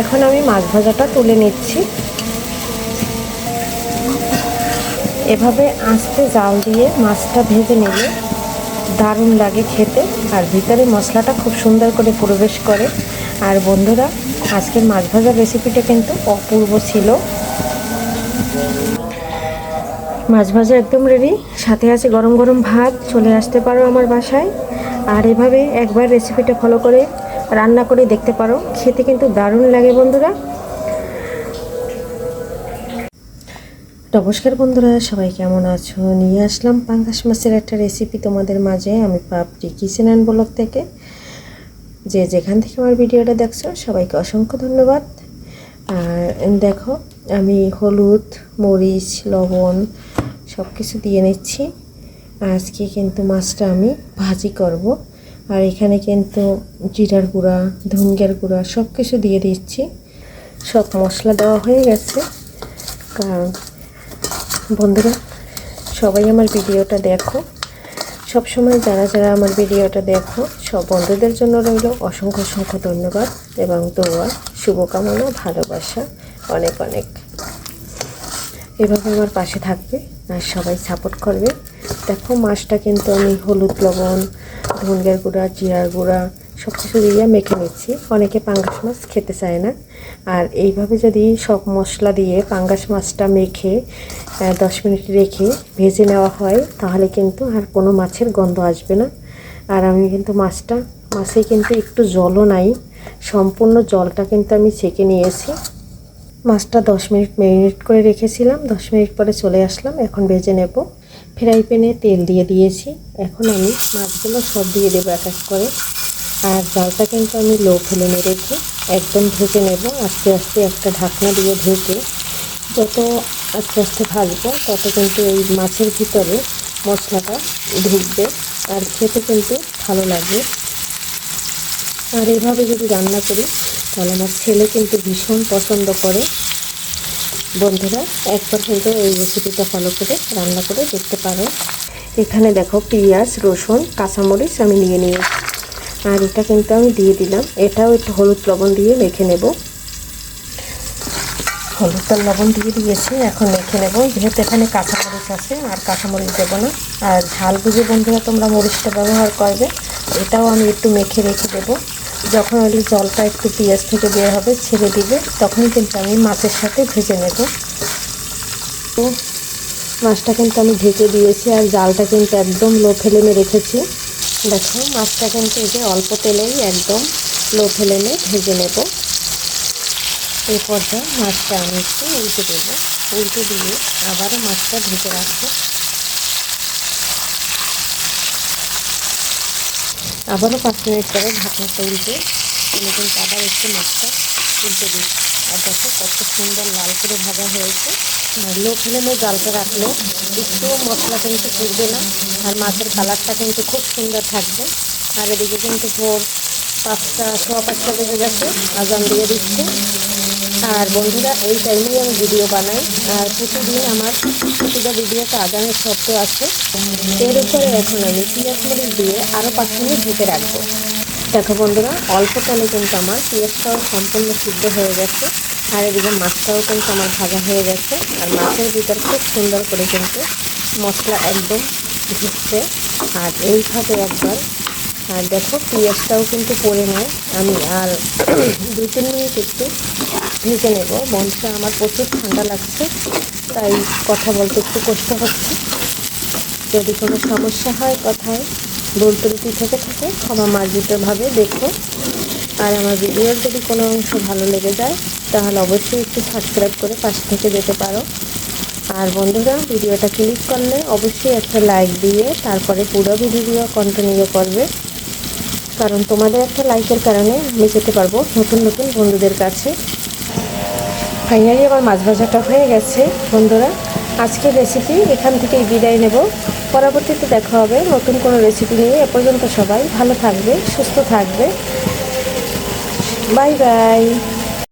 এখন আমি মাছ ভাজাটা তুলে নিচ্ছি। এভাবে আস্তে জাল দিয়ে মাছটা ভেজে নিলে দারুণ লাগে খেতে। আর ভিতরে মশলাটা খুব সুন্দর করে প্রবেশ করে। আর বন্ধুরা, আজকের মাছ ভাজার রেসিপিটা কিন্তু অপূর্ব ছিল। মাছ ভাজা একদম রেডি সাথে আছে গরম গরম ভাত। চলে আসতে পারো আমার বাসায়। আর এভাবে একবার রেসিপিটা ফলো করে রান্না করে দেখতে পারো। খেতে কিন্তু দারুণ লাগে বন্ধুরা। নমস্কার বন্ধুরা, সবাই কেমন আছো? নিয়ে আসলাম পাঙ্গাস মাছের একটা রেসিপি তোমাদের মাঝে। আমি পাপড়ি কিচেন অ্যান্ড ব্লগ থেকে। যে যেখান থেকে আমার ভিডিওটা দেখছ, সবাইকে অসংখ্য ধন্যবাদ। আর দেখো, আমি হলুদ, মরিচ, লবণ সব কিছু দিয়ে নিচ্ছি। আজকে কিন্তু মাছটা আমি ভাজি করব। আর এখানে কিন্তু জিরার গুঁড়া, ধনিয়ার গুঁড়া সব কিছু দিয়ে দিচ্ছি। সব মশলা দেওয়া হয়ে গেছে। কারণ বন্ধুরা, সবাই আমার ভিডিওটা দেখো। সব সময় যারা যারা আমার ভিডিওটা দেখো, সব বন্ধুদের জন্য রইল অসংখ্য অসংখ্য ধন্যবাদ এবং দোয়া, শুভকামনা, ভালোবাসা, অনেক অনেক। এভাবে আমার পাশে থাকবে আর সবাই সাপোর্ট করবে। দেখো মাছটা কিন্তু আমি হলুদ লবণ ধনিয়ার গুঁড়া, জিরার গুঁড়া, সব কিছু দিয়ে মেখে নিচ্ছি। অনেকে পাঙ্গাস মাছ খেতে চায় না। আর এইভাবে যদি সব মশলা দিয়ে পাঙ্গাস মাছটা মেখে দশ মিনিট রেখে ভেজে নেওয়া হয়, তাহলে কিন্তু আর কোনো মাছের গন্ধ আসবে না। আর আমি কিন্তু মাছটা, মাছে কিন্তু একটু জলও নাই। সম্পূর্ণ জলটা কিন্তু আমি ছেঁকে নিয়েছি। মাছটা দশ মিনিট ম্যারিনেট করে রেখেছিলাম। দশ মিনিট পরে চলে আসলাম। এখন ভেজে নেব। ফ্রাই প্যানে তেল দিয়ে দিয়েছি। এখন আমি মাছগুলো সব দিয়ে দেবো এক এক করে। আর জালটা কিন্তু আমি লো ফ্লেমে রেখে একদম ভেজে নেব। আস্তে আস্তে একটা ঢাকনা দিয়ে ঢেকে যত আস্তে আস্তে ভাজবো, তত কিন্তু এই মাছের ভিতরে মশলাটা ঢুকবে। আর খেতে কিন্তু ভালো লাগবে। আর এভাবে যদি রান্না করি, তাহলে আমার ছেলে কিন্তু ভীষণ পছন্দ করে। বন্ধুরা, একবার কিন্তু এই রেসিপিটা ফলো করে রান্না করে দেখতে পারো। এখানে দেখো পেঁয়াজ, রসুন, কাঁচামরিচ আমি নিয়ে নিয়েছি। আর এটা কিন্তু আমি দিয়ে দিলাম। এটাও একটু হলুদ লবণ দিয়ে মেখে নেব। হলুদ আর লবণ দিয়ে দিয়েছি। এখন মেখে নেব। যেহেতু এখানে কাঁচামরিচ আছে, আর কাঁচামরিচ দেবো না। আর ঝাল বুঝে বন্ধুরা, তোমরা মরিচটা ব্যবহার করবে। এটাও আমি একটু মেখে রেখে দেবো। যখন ওই জলটা একটু পেঁয়াজ থেকে বের হবে, ছেড়ে দিবে তখন কিন্তু আমি মাছের সাথে ভেজে নেব। তো মাছটা কিন্তু আমি ঢেকে দিয়েছি আর জালটা কিন্তু একদম লো ফ্লেমে রেখেছি। দেখো, মাছটা কিন্তু এই যে অল্প তেলেই একদম লো ফ্লেমে ভেজে নেব। এই পর্যায়ে মাছটা আমি একটু উল্টে দেবো। উল্টে দিয়ে আবারও মাছটা ভেজে রাখব। আবারও পাঁচ মিনিট পরে ঢাকনাটা উল্টে আমি কিন্তু আবার একটু মাছটা উল্টে দিই। আর দেখো কত সুন্দর লাল করে ভাজা হয়েছে। লো ফ্লেমে জালটা রাখলে একটু মশলা কিন্তু পুড়বে না, আর মাছের কালারটা কিন্তু খুব সুন্দর থাকবে। আর এদিকে কিন্তু ভোর পাঁচটা, সোয়া পাঁচটা বেজে গেছে। আজান দিয়ে দিচ্ছে। আর বন্ধুরা, এই টাইমেই আমি ভিডিও বানাই। আর প্রতিদিন আমার প্রতিটা ভিডিওতে আজানের শব্দ আছে। এর উপরে এখন আমি পেঁয়াজ মরিচ দিয়ে আরও পাঁচ মিনিট ঢেকে রাখব। দেখো বন্ধুরা, অল্প তেলে কিন্তু আমার পেঁয়াজটাও সম্পূর্ণ সিদ্ধ হয়ে গেছে। আর এদিকে মাছটাও কিন্তু আমার ভাজা হয়ে গেছে। আর মাছের ভিতর খুব সুন্দর করে কিন্তু মশলা একদম ঢুকছে। আর এইভাবে একবার, আর দেখো, পেঁয়াজটাও কিন্তু পরে নেয় আমি আর দু তিন মিনিট একটু ভেজে নেব। মনটা আমার প্রচুর ঠান্ডা লাগছে, তাই কথা বলতে একটু কষ্ট হচ্ছে। যদি কোনো সমস্যা হয় কথায় ভুল থেকে থাকে ক্ষমা মার্জিতভাবে দেখো। আর আমার ভিডিওর যদি কোনো অংশ ভালো লেগে যায়, তাহলে অবশ্যই একটু সাবস্ক্রাইব করে পাশে থেকে যেতে পারো। আর বন্ধুরা, ভিডিওটা ক্লিক করলে অবশ্যই একটা লাইক দিয়ে তারপরে পুরো ভিডিও কন্টিনিউ করবে। কারণ তোমাদের একটা লাইকের কারণে আমি যেতে পারব নতুন নতুন বন্ধুদের কাছে। ফাইনালি আমার মাছ ভাজাটা হয়ে গেছে, বন্ধুরা। আজকের রেসিপি এখান থেকেই বিদায় নেব। পরবর্তীতে দেখা হবে নতুন কোনো রেসিপি নিয়ে। এ পর্যন্ত সবাই ভালো থাকবে, সুস্থ থাকবে। Bye bye.